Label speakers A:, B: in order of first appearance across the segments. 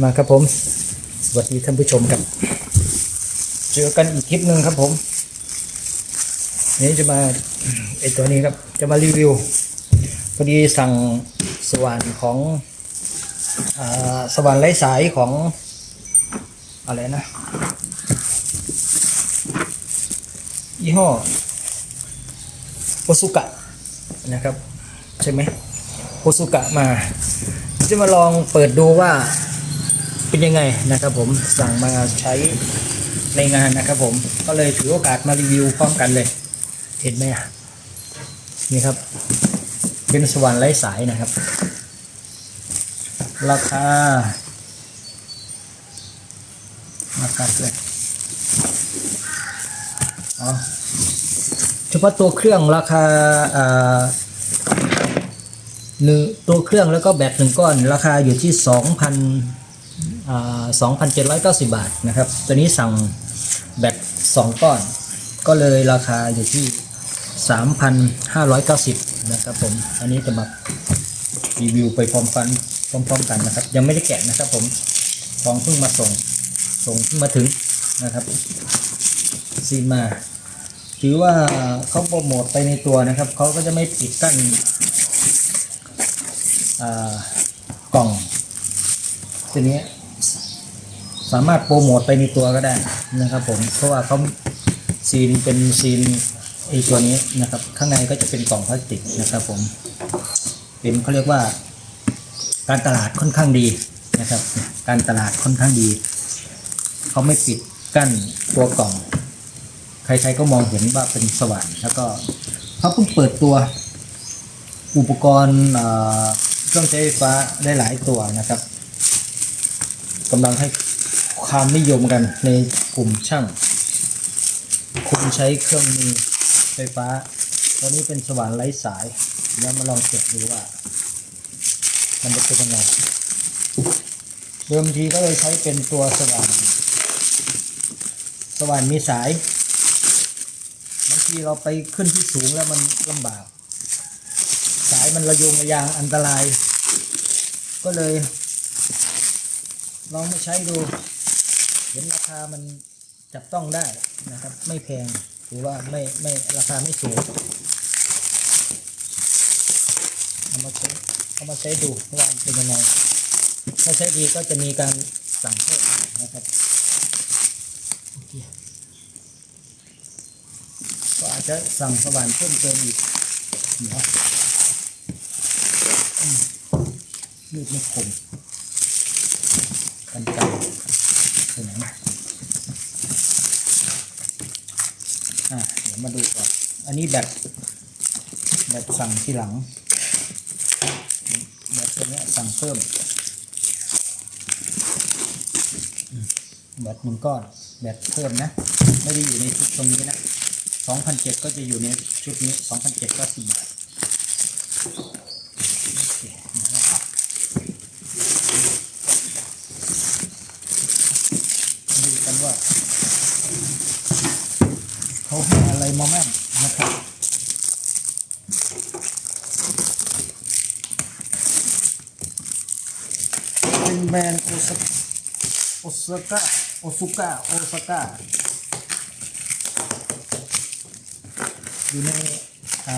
A: มาครับผม สวัสดีท่านผู้ชมครับ เจอกันอีกคลิปหนึ่งครับผม นี่จะมาไอตัวนี้ครับ จะมารีวิว พอดีสั่งสว่านของอสว่านไร้สายของ อะไรนะยี่ห้อโอซุกะนะครับ ใช่ไหมโอซุกะมา จะมาลองเปิดดูว่า เป็นยังไงนะครับผมสั่งมาใช้ในงานนะครับผมก็เลยถือโอกาสมารีวิวพร้อมกันเลย เห็นไหมอะนี่ครับ เป็นสว่านไร้สายนะครับ ราคาราคาเลยอ๋อเฉพาะตัวเครื่องราคาอ่าหนึ่งตัวเครื่องแล้วก็แบตหนึ่งก้อน ราคาอยู่ที่สองพัน สองพันเจ็ดร้อยเก้าสิบาทนะครับ ตัวนี้สั่งแบตสองก้อน ก็เลยราคาอยู่ที่สามพันะครับผม อันนี้จะมารีวิวไปพร้อมกันพร้อมๆกันนะครับ ยังไม่ได้แกะนะครับผมของเพิ่งมาส่ง ส่งเพิ่งมาถึงนะครับซีมาถือว่าเขาโปรโมทไปในตัวนะครับ เขาก็จะไม่ปิดกั้นกล่องตัวนี้ สามารถโปรโมทไปในตัวก็ได้นะครับผมเพราะว่าเขาซีนเป็นซีนไอตัวนี้นะครับ ข้างในก็จะเป็นกล่องพลาสติกนะครับผมเป็นเขาเรียกว่า การตลาดค่อนข้างดีนะครับ การตลาดค่อนข้างดีเขาไม่ปิดกั้นตัวกล่อง ใครๆก็มองเห็นว่าเป็นสว่านแล้วก็เขาเพิ่งเปิดตัวอุปกรณ์เอ่อเครื่องใช้ไฟฟ้าได้หลายตัวนะครับกำลังให้ ความนิยมกันในกลุ่มช่างคนใช้เครื่องมือไฟฟ้า ตัวนี้เป็นสว่านไร้สายเดี๋ยวมาลองเสียบดูว่า มันจะเป็นยังไงเดิมทีก็เลยใช้เป็นตัวสว่าน สว่านมีสายบางทีเราไปขึ้นที่สูงแล้วมันลำบาก สายมันระยงระยางอันตราย ก็เลย ลองมาใช้ดู เห็นราคามันจับต้องได้นะครับ ไม่แพงถือว่าไม่ไม่ราคาไม่สูงเอามาใช้เอามาใช้ดูว่ามันเป็นยังไงถ้าใช้ดีก็จะมีการสั่งเพิ่มนะครับโอเคก็อาจจะสั่งสว่านเพิ่มเติมอีกนะมีดไม่คมกันไกลไปไหนมาอะเดี๋ยว มาดูก่อน อันนี้แบบแบบสั่งทีหลัง แบบตัวนี้สั่งเพิ่มอืมแบบหนึ่งก้อน แบบเพิ่มนะ ไม่ได้อยู่ในชุดตรงนี้นะสองพันเจ็ดก็จะอยู่ในชุดนี้สองพันเจ็ดก็สี่บาทโอเคนะครับ ดูกันว่า เขาให้อะไรมาแม่งนะครับเป็นแบรนด์โอซาโอซาก้าโอซุก้าโอซาก้าอยู่ในอ่า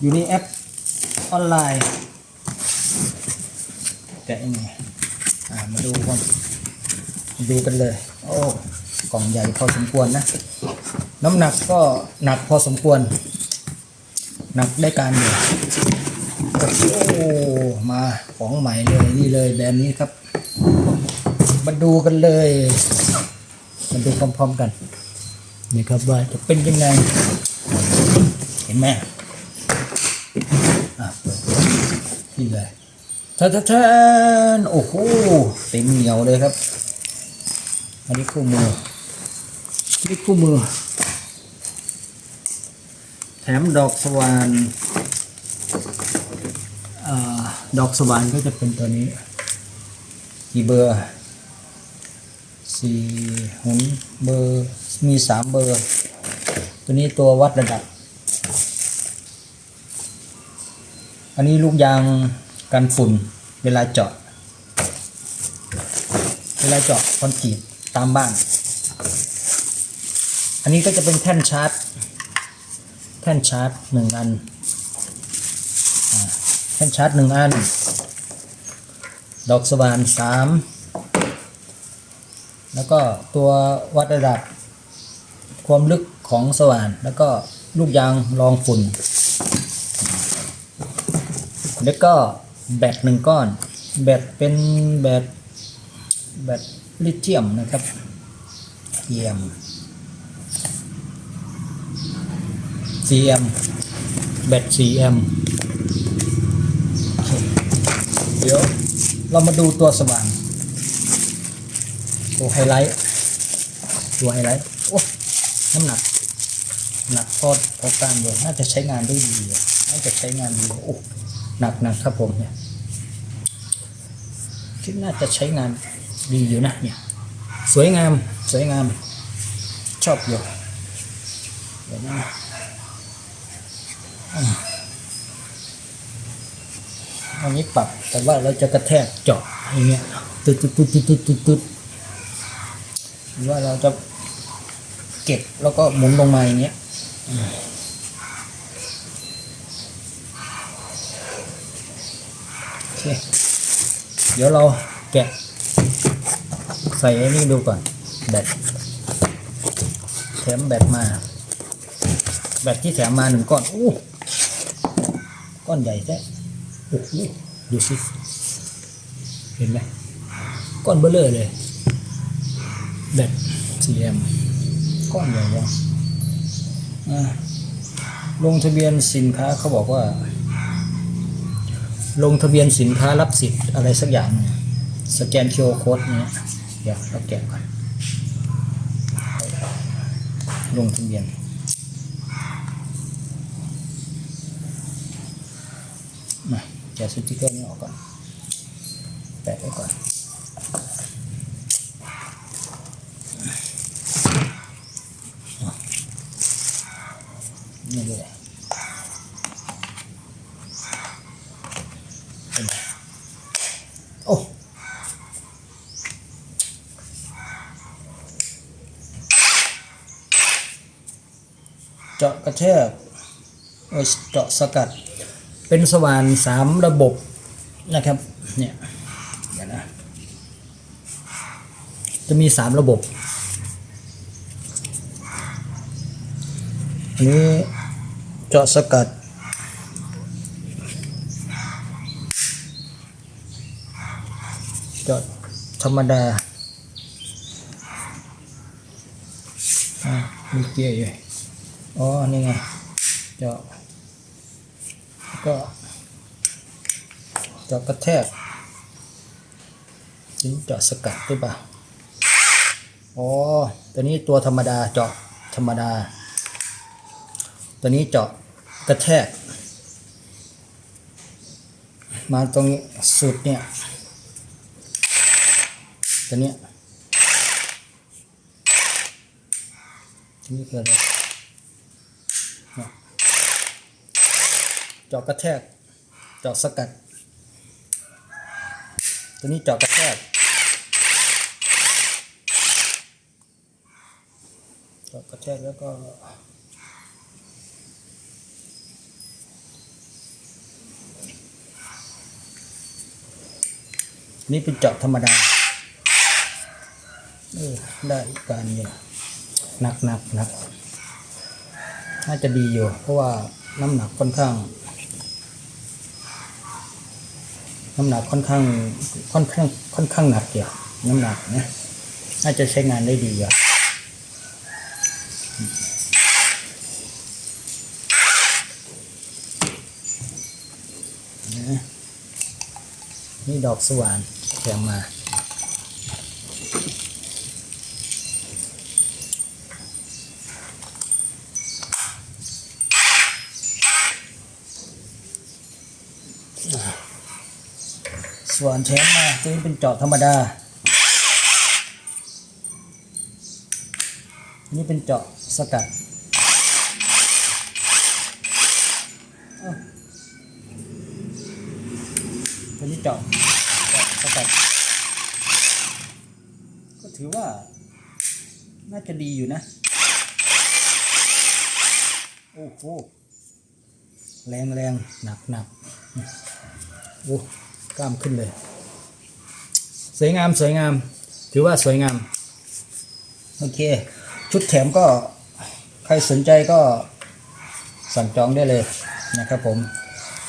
A: อยู่ในแอปออนไลน์แกะยังไงมาดูกัน ดูกันเลย โอ้กล่องใหญ่พอสมควรนะ น้ำหนักก็หนักพอสมควร หนักได้การอยู่โอ้มาของใหม่เลยนี่เลยแบรนด์นี้ครับ มาดูกันเลยมาดูพร้อมๆกันนี่ครับว่าจะเป็นยังไง เห็นไหมอะเปิดนี่เลยท่าท่านโอ้โหเต็มเหนียวเลยครับ อันนี้คู่มือ นี่คู่มือ แถมดอกสว่านอดอกสว่านก็จะเป็นตัวนี้ กี่เบอร์สี่หุนเบอร์มีสามเบอร์ ตัวนี้ตัววัดระดับ อันนี้ลูกยางกันฝุ่นเวลาเจาะ เวลาเจาะคอนกรีต ตามบ้าน อันนี้ก็จะเป็นแท่นชาร์จ แท่นชาร์จหนึ่งอัน แท่นชาร์จหนึ่งอัน ดอกสว่านสามแล้วก็ตัววัดระดับความลึกของสว่าน แล้วก็ลูกยางรองฝุ่น แล้วก็แบตหนึ่งก้อน แบตเป็นแบตแบต ลิเธียมนะครับเทียม CM แบต CM โอเคเดี๋ยวเรามาดูตัวสว่านตัวไฮไลท์ ตัวไฮไลท์ โอ้ น้ำหนัก หนักพอพอการเลยน่าจะใช้งานได้ดี น่าจะใช้งานดี โอ้ หนักหนักครับผมเนี่ย คิดน่าจะใช้งาน ดีอยู่นะเนี่ยสวยงามสวยงาม ชอบอยู่เดี๋ยวนะอันนี้ปรับแต่ว่าเราจะกระแทกเจาะอย่างเงี้ยตึ๊ดตึ๊ดตึ๊ดตึ๊ดตึ๊ดตึ๊ดตึ๊ดหรือว่าเราจะเก็บแล้วก็หมุนลงมาอย่างเงี้ยโอเคเดี๋ยวเราแกะ ใส่ไอ้นี่ดูก่อน แบตแถมแบตมา แบตที่แถมมาหนึ่งก้อนอู้ก้อนใหญ่แท้โอ้โหดูสิเห็นไหมก้อนเบลเลอร์เลย แบต CM ก้อนใหญ่เลยอ่าลงทะเบียนสินค้าเขาบอกว่า ลงทะเบียนสินค้ารับสิทธิ์อะไรสักอย่าง สแกน QR code เนี้ย เดี๋ยวเราแกะก่อนลงทะเบียนมาแกะสติ๊กเกอร์นี้ออกก่อน แปะไว้ก่อน นี่เลยโอ้ เจาะกระแทกเอ้ยเจาะสกัด เป็นสว่านสามระบบนะครับเนี่ยเดี๋ยวนะจะมีสามระบบ อันนี้เจาะสกัด เจาะธรรมดา อ่ามีเกียร์อยู่ อ๋อ นี่ไงเจาะก็เจาะกระแทกนี่เจาะสกัดหรือเปล่าอ๋อ ตัวนี้ตัวธรรมดาเจาะธรรมดา ตัวนี้เจาะกระแทก มาตรงนี้สุดเนี่ย ตัวเนี้ยนี่คืออะไรเนี่ย เจาะกระแทก เจาะสกัด ตัวนี้เจาะกระแทกเจาะกระแทกแล้วก็นี่เป็นเจาะธรรมดา เออ ได้การอยู่หนักหนักหนัก น่าจะดีอยู่ เพราะว่าน้ำหนักค่อนข้าง น้ำหนักค่อนข้างค่อนข้างค่อนข้างหนักอยู่น้ำหนักนะน่าจะใช้งานได้ดีอยู่นะนี่ดอกสว่านแถมมา ส่วนแถมมาตัวนี้เป็นเจาะธรรมดาอันนี้เป็นเจาะสกัดตัวนี้เจาะเจาะสกัด ก็ถือว่า น่าจะดีอยู่นะ โอ้โห แรงแรงหนักหนักโอ้ กล้ามขึ้นเลย สวยงามสวยงาม ถือว่าสวยงาม โอเค ชุดแถมก็ใครสนใจก็สั่งจองได้เลยนะครับผม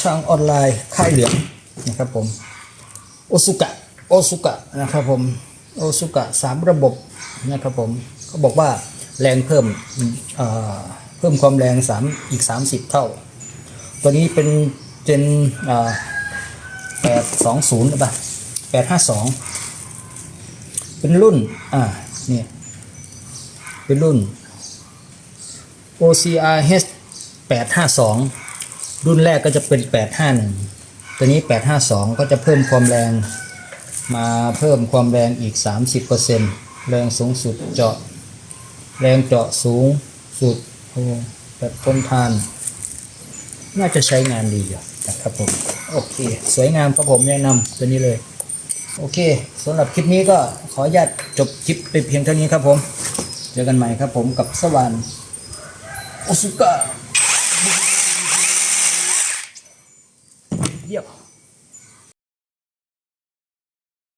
A: ทางออนไลน์ค่ายเหลืองนะครับผมโอซุกะโอซุกะนะครับผมโอซุกะสามระบบนะครับผมเขาบอกว่าแรงเพิ่มเอ่อเพิ่มความแรงสามอีก 30 เท่า ตัวนี้เป็นเจน แปดสองศูนย์ป่ะแปดห้าสองเป็นรุ่น อ่าเนี่ยเป็นรุ่น OCR H 852 รุ่นแรกก็จะเป็น 851 ตัวนี้ 852 ก็จะเพิ่มความแรง มาเพิ่มความแรงอีก 30%แรงสูงสุดเจาะ แรงเจาะสูงสุดโอ้แบบทนทาน น่าจะใช้งานดีอยู่นะครับผม โอเค สวยงามครับผมแนะนำตัวนี้เลย โอเคสำหรับคลิปนี้ก็ขออนุญาตจบคลิปไปเพียงเท่านี้ครับผม เจอกันใหม่ครับผมกับสวรรค์โอซุกะเยี่ยม